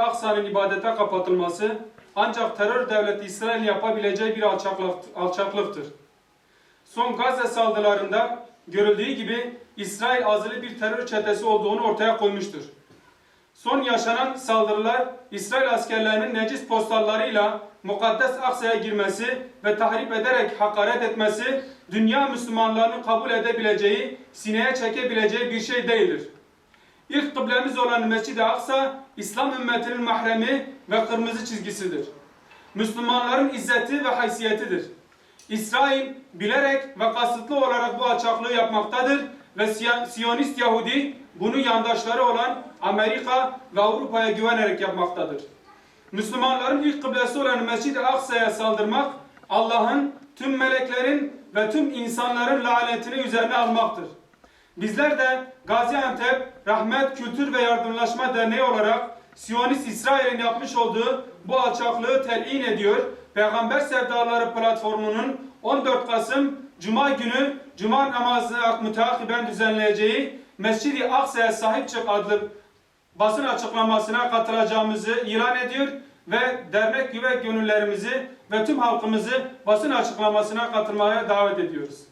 Aksa'nın ibadete kapatılması ancak terör devleti İsrail yapabileceği bir alçaklık- alçaklıktır. Son Gazze saldırılarında görüldüğü gibi İsrail azılı bir terör çetesi olduğunu ortaya koymuştur. Son yaşanan saldırılar İsrail askerlerinin necis postallarıyla mukaddes Aksa'ya girmesi ve tahrip ederek hakaret etmesi dünya Müslümanlarının kabul edebileceği, sineye çekebileceği bir şey değildir. İlk kıblemiz olan Mescid-i Aksa, İslam ümmetinin mahremi ve kırmızı çizgisidir. Müslümanların izzeti ve haysiyetidir. İsrail bilerek ve kasıtlı olarak bu alçaklığı yapmaktadır ve Siyonist Yahudi bunu yandaşları olan Amerika ve Avrupa'ya güvenerek yapmaktadır. Müslümanların ilk kıblesi olan Mescid-i Aksa'ya saldırmak Allah'ın, tüm meleklerin ve tüm insanların lanetini üzerine almaktır. Bizler de Gaziantep Rahmet Kültür ve Yardımlaşma Derneği olarak Siyonist İsrail'in yapmış olduğu bu alçaklığı telin ediyor. Peygamber Sevdaları platformunun 14 Kasım Cuma günü Cuma namazına müteakiben düzenleyeceği Mescid-i Aksa'ya sahip çık adlı basın açıklamasına katılacağımızı ilan ediyor ve dernek üye gönüllerimizi ve tüm halkımızı basın açıklamasına katılmaya davet ediyoruz.